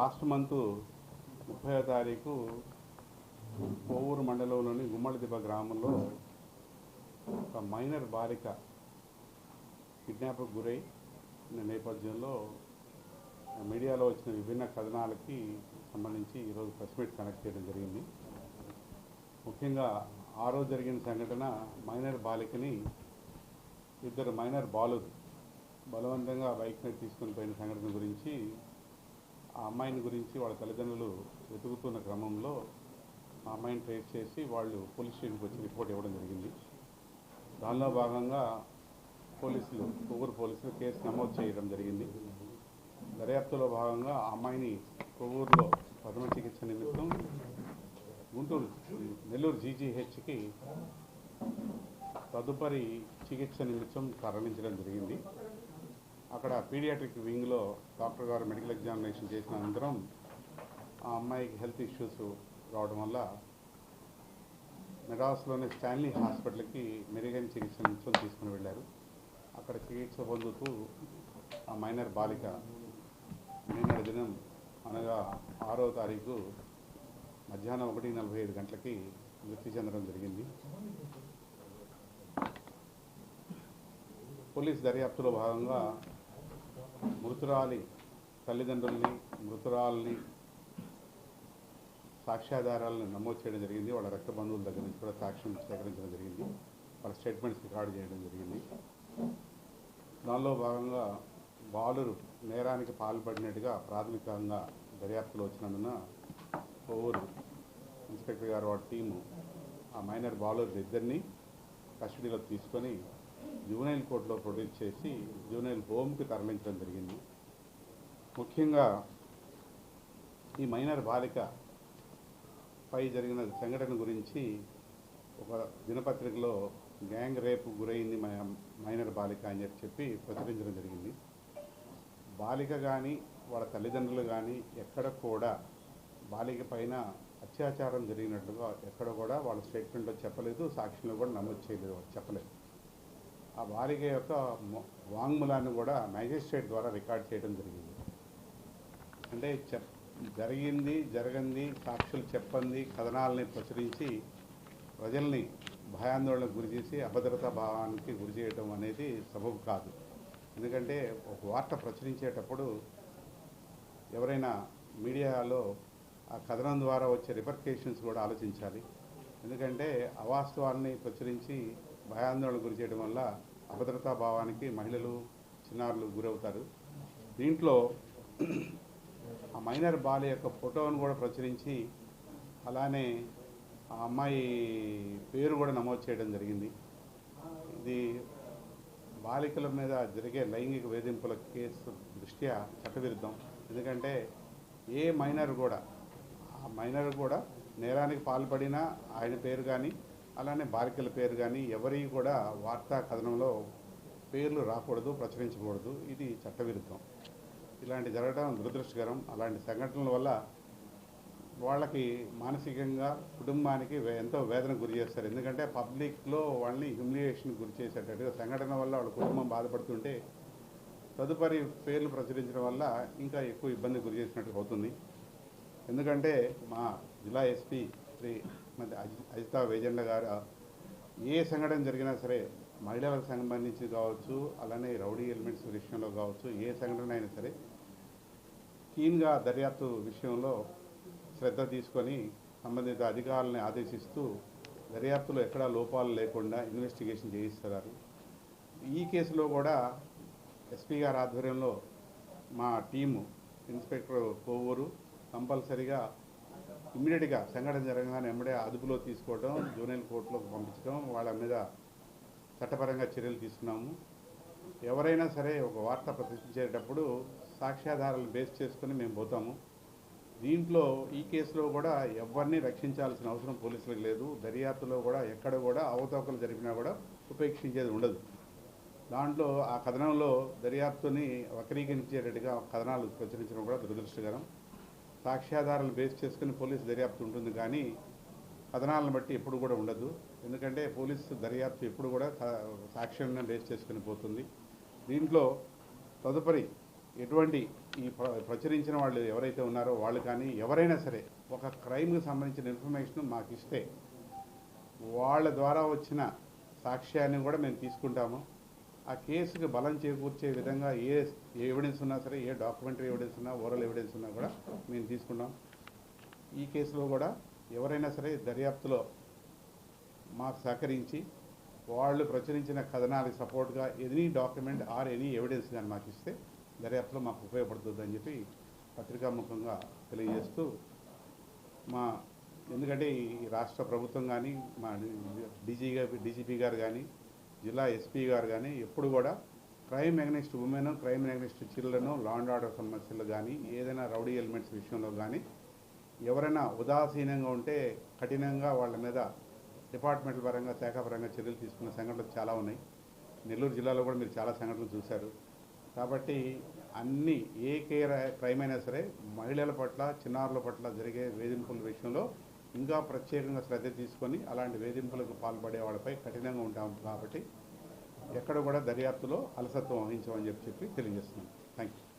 Last month ముప్పై తారీఖు కోవూరు మండలంలోని గుమ్మడిదిబ్బ గ్రామంలో ఒక మైనర్ బాలిక కిడ్నాప్కు గురై నేపథ్యంలో మీడియాలో వచ్చిన విభిన్న కథనాలకి సంబంధించి ఈరోజు ప్రెస్ మీట్ కనెక్ట్ చేయడం జరిగింది. ముఖ్యంగా ఆ రోజు జరిగిన సంఘటన మైనర్ బాలికని ఇద్దరు మైనర్ బాలు బలవంతంగా బైక్ని మీద తీసుకుని పోయిన సంఘటన గురించి ఆ అమ్మాయిని గురించి వాళ్ళ తల్లిదండ్రులు వెతుకుతున్న క్రమంలో ఆ అమ్మాయిని ట్రేస్ చేసి వాళ్ళు పోలీస్ స్టేషన్కి వచ్చి రిపోర్ట్ ఇవ్వడం జరిగింది. దానిలో భాగంగా పోలీసులు కొవ్వూరు పోలీసులు కేసు నమోదు చేయడం జరిగింది. దర్యాప్తులో భాగంగా ఆ అమ్మాయిని కొవ్వూరులో ప్రథమ చికిత్స నిమిత్తం గుంటూరు నెల్లూరు జీజీహెచ్కి తదుపరి చికిత్స నిమిత్తం తరలించడం జరిగింది. అక్కడ పీడియాట్రిక్ వింగ్లో డాక్టర్ గారు మెడికల్ ఎగ్జామినేషన్ చేసిన అనంతరం ఆ అమ్మాయికి హెల్త్ ఇష్యూస్ రావడం వల్ల మెడ్రాస్లోని స్టాన్లీ హాస్పిటల్కి మెరుగైన చికిత్స తీసుకుని వెళ్ళారు. అక్కడ చికిత్స పొందుతూ ఆ మైనర్ బాలిక నిన్నటి దినం అనగా ఆరో తారీఖు మధ్యాహ్నం ఒకటి నలభై ఐదు గంటలకి మృతి చెందడం జరిగింది. పోలీస్ దర్యాప్తులో భాగంగా మృతురాలి తల్లిదండ్రుల్ని మృతురాలని సాక్ష్యాధారాలను నమోదు చేయడం జరిగింది. వాళ్ళ రక్త బంధువుల దగ్గర నుంచి కూడా సాక్ష్యం సేకరించడం జరిగింది. వాళ్ళ స్టేట్మెంట్స్ రికార్డు చేయడం జరిగింది. దానిలో భాగంగా బాలురు నేరానికి పాల్పడినట్టుగా ప్రాథమికంగా దర్యాప్తులో వచ్చినందున ఓవరు ఇన్స్పెక్టర్ గారు వాడి టీము ఆ మైనర్ బాలురు ఇద్దరిని కస్టడీలో తీసుకొని జూనైల్ కోర్టులో ప్రొడ్యూస్ చేసి జూనైల్ హోమ్కి తరలించడం జరిగింది. ముఖ్యంగా ఈ మైనర్ బాలిక పై జరిగిన సంఘటన గురించి ఒక దినపత్రికలో గ్యాంగ్ రేపు గురైంది మైనర్ బాలిక అని చెప్పి చెప్పి ప్రచురించడం జరిగింది. బాలిక కానీ వాళ్ళ తల్లిదండ్రులు కానీ ఎక్కడ కూడా బాలిక పైన అత్యాచారం జరిగినట్లుగా ఎక్కడ కూడా వాళ్ళ స్టేట్మెంట్లో చెప్పలేదు సాక్షిలో కూడా నమోదు చేయలేదు చెప్పలేదు. ఆ బాలిక యొక్క వాంగ్మూలాన్ని కూడా మ్యాజిస్ట్రేట్ ద్వారా రికార్డ్ చేయడం జరిగింది. అంటే చెప్ జరిగింది జరగంది సాక్షులు చెప్పంది కథనాలని ప్రచురించి ప్రజల్ని భయాందోళనకు గురి చేసి అభద్రతా భావానికి గురి చేయడం అనేది సబబు కాదు. ఎందుకంటే ఒక వార్త ప్రచురించేటప్పుడు ఎవరైనా మీడియాలో ఆ కథనం ద్వారా వచ్చే రిపర్కేషన్స్ కూడా ఆలోచించాలి. ఎందుకంటే అవాస్తవాన్ని ప్రచురించి భయాందోళన గురి చేయడం వల్ల అభద్రతా భావానికి మహిళలు చిన్నారులు గురవుతారు. దీంట్లో ఆ మైనర్ బాల యొక్క ఫోటోను కూడా ప్రచురించి అలానే ఆ అమ్మాయి పేరు కూడా నమోదు చేయడం జరిగింది. ఇది బాలికల మీద జరిగే లైంగిక వేధింపుల కేసు దృష్ట్యా చట్టవిరుద్ధం. ఎందుకంటే ఏ మైనర్ కూడా ఆ మైనర్ కూడా నేరానికి పాల్పడినా ఆయన పేరు కానీ అలానే బాలికల పేరు కానీ ఎవరి కూడా వార్తా కథనంలో పేర్లు రాకూడదు ప్రచురించకూడదు. ఇది చట్టవిరుద్ధం. ఇలాంటి జరగడం దురదృష్టకరం. అలాంటి సంఘటనల వల్ల వాళ్ళకి మానసికంగా కుటుంబానికి ఎంతో వేదన గురి చేస్తారు. ఎందుకంటే పబ్లిక్లో వాళ్ళని హ్యూమిలియేషన్ గురి చేసేటట్టుగా సంఘటన వల్ల వాళ్ళ కుటుంబం బాధపడుతుంటే తదుపరి పేర్లు ప్రచురించడం వల్ల ఇంకా ఎక్కువ ఇబ్బంది గురి చేసినట్టు అవుతుంది. ఎందుకంటే మా జిల్లా ఎస్పీ శ్రీ మంత్రి అజి- అజితా వేజండ గారు ఏ సంఘటన జరిగినా సరే మహిళలకు సంబంధించి కావచ్చు అలానే రౌడీ ఎలిమెంట్స్ విషయంలో కావచ్చు ఏ సంఘటన అయినా సరే కీన్గా దర్యాప్తు విషయంలో శ్రద్ధ తీసుకొని సంబంధిత అధికారులని ఆదేశిస్తూ దర్యాప్తులో ఎక్కడా లోపాలు లేకుండా ఇన్వెస్టిగేషన్ చేయిస్తున్నారు. ఈ కేసులో కూడా ఎస్పీ గారి ఆధ్వర్యంలో మా టీము ఇన్స్పెక్టర్ కోవూరు కంపల్సరిగా ఇమ్మీడియట్గా సంఘటన జరగగానే ఎమ్మడే అదుపులో తీసుకోవడం జూనియర్ కోర్టులోకి పంపించడం వాళ్ళ మీద చట్టపరంగా చర్యలు తీసుకున్నాము. ఎవరైనా సరే ఒక వార్త ప్రదర్శించేటప్పుడు సాక్ష్యాధారాలను బేస్ చేసుకొని మేము పోతాము. దీంట్లో ఈ కేసులో కూడా ఎవరిని రక్షించాల్సిన అవసరం పోలీసులకు లేదు. దర్యాప్తులో కూడా ఎక్కడ కూడా అవతవకలు జరిపినా కూడా ఉపేక్షించేది ఉండదు. దాంట్లో ఆ కథనంలో దర్యాప్తుని వక్రీకరించేటట్టుగా కథనాలు ప్రచురించడం కూడా దురదృష్టకరం. సాక్ష్యాధారాలు బేస్ చేసుకుని పోలీసు దర్యాప్తు ఉంటుంది కానీ కథనాలను బట్టి ఎప్పుడు కూడా ఉండదు. ఎందుకంటే పోలీసు దర్యాప్తు ఎప్పుడు కూడా సాక్ష్యంగా బేస్ చేసుకుని పోతుంది. దీంట్లో తదుపరి ఎటువంటి ఈ ప్ర- ప్రచురించిన వాళ్ళు ఎవరైతే ఉన్నారో వాళ్ళు కానీ ఎవరైనా సరే ఒక క్రైమ్కి సంబంధించిన ఇన్ఫర్మేషన్ మాకు ఇస్తే వాళ్ళ ద్వారా వచ్చిన సాక్ష్యాన్ని కూడా మేము తీసుకుంటాము. ఆ కేసుకి బలం చేకూర్చే విధంగా ఏ ఏ ఎవిడెన్స్ ఉన్నా సరే ఏ డాక్యుమెంటరీ ఎవిడెన్స్ ఉన్నా ఓరల్ ఎవిడెన్స్ ఉన్నా కూడా మేము తీసుకున్నాం. ఈ కేసులో కూడా ఎవరైనా సరే దర్యాప్తులో మాకు సహకరించి వాళ్ళు ప్రచురించిన కథనాలకు సపోర్ట్గా any document or any evidence కానీ మాకు ఇస్తే దర్యాప్తులో మాకు ఉపయోగపడుతుంది అని చెప్పి పత్రికాముఖంగా తెలియజేస్తూ మా ఎందుకంటే ఈ రాష్ట్ర ప్రభుత్వం కానీ మా డీజీ డీజీపీ గారు కానీ జిల్లా ఎస్పీ గారు కానీ ఎప్పుడు కూడా crime against women crime against children law and order సమస్యలు కానీ ఏదైనా రౌడీ ఎలిమెంట్స్ విషయంలో కానీ ఎవరైనా ఉదాసీనంగా ఉంటే కఠినంగా వాళ్ళ మీద డిపార్ట్మెంట్ పరంగా శాఖ పరంగా చర్యలు తీసుకున్న సంఘటనలు చాలా ఉన్నాయి. నెల్లూరు జిల్లాలో కూడా మీరు చాలా సంఘటనలు చూశారు. కాబట్టి అన్ని ఏ కేర్ క్రైమ్ అయినా సరే మహిళల పట్ల చిన్నారుల పట్ల జరిగే వేధింపుల విషయంలో ఇంకా ప్రత్యేకంగా శ్రద్ధ తీసుకొని అలాంటి వేధింపులకు పాల్పడే వాళ్ళపై కఠినంగా ఉంటాం కాబట్టి ఎక్కడ కూడా దర్యాప్తులో అలసత్వం వహించమని చెప్పి చెప్పి తెలియజేస్తున్నాం థ్యాంక్ యూ